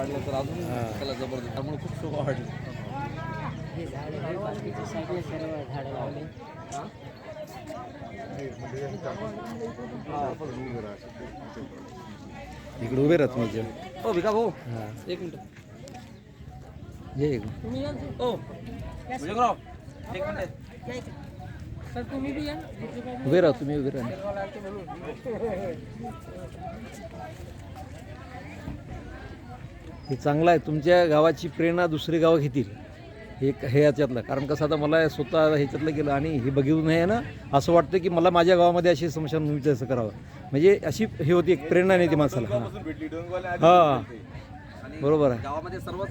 वाढलं तर अजून त्याला ज़बरदस्त. त्यामुळे खूप शोभा वाढली. हे हे? इकडे उभे राहत माझ्या हो भिका भाऊ. एक मिनिट. ये एक. हो. विजयराव एक मिनिट. सर तुम्ही बी या. उभे राहा तुम्ही उभे राहा. हे चांगलं आहे. तुमच्या गावाची प्रेरणा दुसरी गावं घेतील. हे हे याच्यातलं. कारण कसं आता मला स्वतः ह्याच्यातलं गेलं आणि हे बघितून हे ना असं वाटतं की मला माझ्या गावामध्ये अशी स्मशानभूमीचं असं करावं. म्हणजे अशी हे होती एक प्रेरणा नाही ती माणसाला. हां. हां. बरोबर आहे. गावामध्ये सर्वच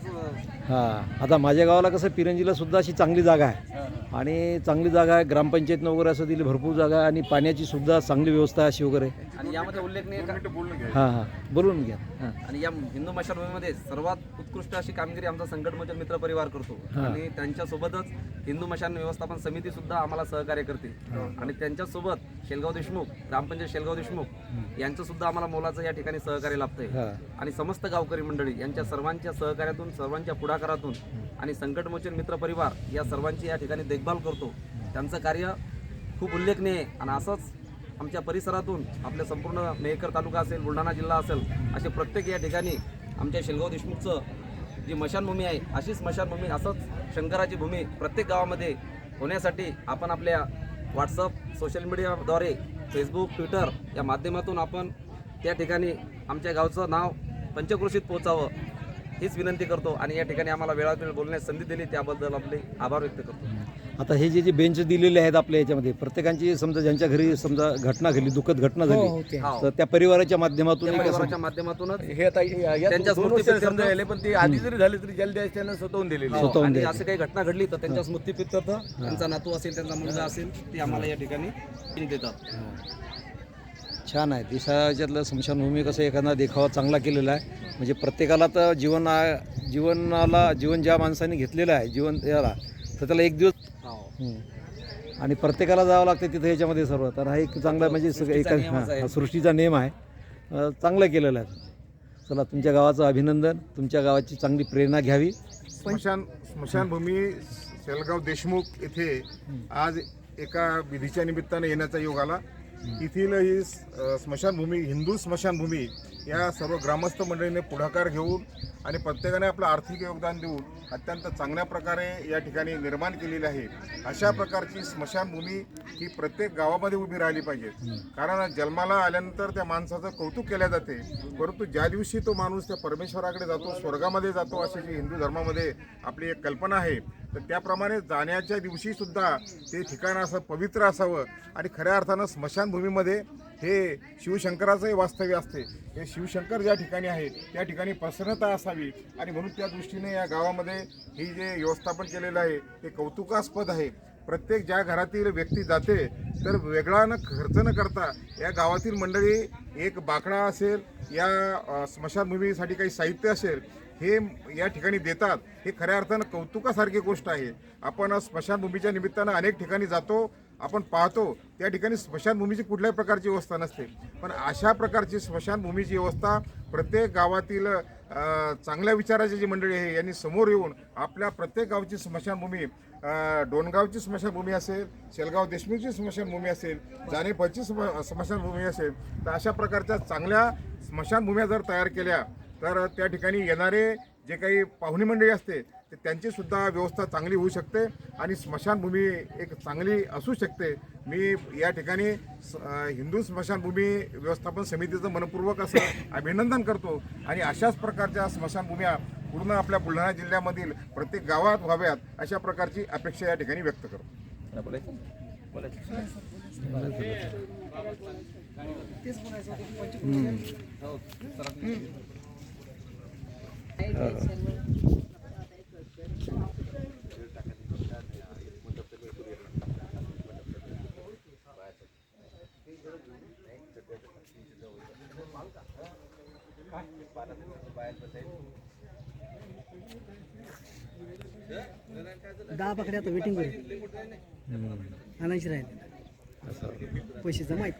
हां आता माझ्या गावाला कसं पिरंजीला सुद्धा अशी चांगली जागा आहे. आणि चांगली जागा आहे ग्रामपंचायतनं वगैरे असं दिली भरपूर जागा आहे आणि पाण्याची सुद्धा चांगली व्यवस्था अशी वगैरे. आणि यामध्ये उल्लेखनीय का- हां हां. बोलून घ्या. हां. आणि या हिंदू मशालभूमीमध्ये सर्वात उत्कृष्ट अशी कामगिरी आमचा संकटमोचन मित्र परिवार करतो आणि त्यांच्यासोबतच हिंदू मशान व्यवस्थापन समिती सुद्धा आम्हाला सहकार्य करते. आणि त्यांच्यासोबत शेलगाव देशमुख ग्रामपंचायत शेलगाव देशमुख यांचं सुद्धा आम्हाला मोलाचं या ठिकाणी सहकार्य लाभतंय. हां. आणि समस्त गावकरी मंडळी यांच्या सर्वांच्या सहकार्यातून सर्वांच्या पुढाकारातून आणि संकटमोचन मित्र परिवार या सर्वांची या ठिकाणी देखभाल करतो. त्यांचं कार्य खूप उल्लेखनीय आहे आणि असंच आमच्या परिसरातून आपल्या संपूर्ण मेहकर तालुका असेल बुलढाणा जिल्हा असेल असे प्रत्येक या ठिकाणी आमच्या शेलगाव देशमुखचं जी मशानभूमी आहे अशी स्मशानभूमी असंच शंकराची भूमी प्रत्येक गावामध्ये होण्यासाठी आपण आपल्या व्हॉट्सअप सोशल मीडियाद्वारे फेसबुक ट्विटर या माध्यमातून आपण त्या ठिकाणी आमच्या गावचं नाव पंचक्रोशीत पोहोचावं. हीच विनंती करतो आणि या ठिकाणी आम्हाला वेळात वेळ बोलण्यास संधी दिली त्याबद्दल आपले आभार व्यक्त करतो. आता हे जे जे बेंच दिलेले आहेत आपल्या याच्यामध्ये प्रत्येकांची समजा ज्यांच्या घरी समजा घटना घडली दुःखद घटना झाली हा. तर त्या परिवाराच्या माध्यमातून परिवाराच्या माध्यमातूनच हे आता त्यांच्या दोन स्मृती वर्ष समजा यायले, पण ते आधी जरी झाले तरी जलदी त्यानं स्वतःहून दिलेली हो, स्वतःहून. असं काही घटना घडली तर त्यांच्या स्मृतीप्रित्यर्थ त्यांचा नातू असेल त्यांचा मुलगा असेल ते आम्हाला या ठिकाणी देतात. छान आहे. दिसाच्यातलं स्मशानभूमी कसं एखादा देखावा चांगला केलेला आहे. म्हणजे प्रत्येकाला तर जीवन आ- जीवनाला जीवन ज्या माणसाने घेतलेलं आहे जीवन याला तर त्याला एक दिवस हम्म. आणि प्रत्येकाला जावं लागतं तिथं याच्यामध्ये सर्व. तर हा एक चांगला म्हणजे सगळं एका सृष्टीचा हां, आहे. हा सृष्टीचा नियम आहे. अं, चांगलं केलेलं आहे. चला तुमच्या गावाचं अभिनंदन. तुमच्या गावाची चांगली प्रेरणा घ्यावी. स्मशान स्मशानभूमी शेलगाव देशमुख येथे आज एका विधीच्या निमित्ताने येण्याचा योग आला. येथील ही स्मशानभूमी हिंदू स्मशानभूमी या सर्व ग्रामस्थ मंडळीने पुढाकार घेऊन आणि प्रत्येकाने आपलं आर्थिक योगदान देऊन अत्यंत चांगल्या प्रकारे या ठिकाणी निर्माण केलेली आहे. अशा प्रकारची स्मशानभूमी ही प्रत्येक गावामध्ये उभी राहिली पाहिजे. कारण जन्माला आल्यानंतर त्या माणसाचं कौतुक केल्या जाते. परंतु ज्या दिवशी तो माणूस त्या परमेश्वराकडे जातो स्वर्गामध्ये जातो अशी जी हिंदू धर्मामध्ये आपली एक कल्पना आहे तर त्याप्रमाणे जाण्याच्या दिवशी सुद्धा ते ठिकाण असं पवित्र असावं. आणि खऱ्या अर्थानं स्मशानभूमीमध्ये हे शिवशंकराचंही वास्तव्य असते. हे शिवशंकर ज्या ठिकाणी आहे त्या ठिकाणी प्रसन्नता असावी. आणि म्हणून त्या दृष्टीने या गावामध्ये ही जे व्यवस्थापन केलेलं आहे ते कौतुकास्पद आहे. प्रत्येक ज्या घरातील व्यक्ती जाते तर वेगळा न खर्च न करता या गावातील मंडळी एक बाकडा असेल या स्मशानभूमीसाठी काही साहित्य असेल हे या ठिकाणी देतात. हे खऱ्या अर्थानं कौतुकासारखी गोष्ट आहे. आपण स्मशानभूमीच्या निमित्तानं अनेक ठिकाणी जातो आपण पाहतो त्या ठिकाणी स्मशानभूमीची कुठल्याही प्रकारची व्यवस्था नसते. पण अशा प्रकारची स्मशानभूमीची व्यवस्था प्रत्येक गावातील चांगल्या विचाराची जी मंडळी आहे यांनी समोर येऊन आपल्या प्रत्येक गावची स्मशानभूमी डोणगावची स्मशानभूमी असेल शेलगाव देशमुखची स्मशानभूमी असेल जानेपळची स्म स्मशानभूमी असेल तर अशा प्रकारच्या चांगल्या स्मशानभूम्या जर तयार केल्या तर त्या ठिकाणी येणारे जे काही पाहुणी मंडळी असते ते त्यांची सुद्धा व्यवस्था चांगली होऊ शकते आणि स्मशानभूमी एक चांगली असू शकते. मी या ठिकाणी स- हिंदू स्मशानभूमी व्यवस्थापन समितीचं मनपूर्वक असं अभिनंदन करतो आणि अशाच प्रकारच्या स्मशानभूम्या पूर्ण आपल्या बुलढाणा जिल्ह्यामधील प्रत्येक गावात व्हाव्यात अशा प्रकारची अपेक्षा या ठिकाणी व्यक्त करतो. दहा पकड्या आता वेटिंग करू. आणायची राहील. पैसे जमा आहेत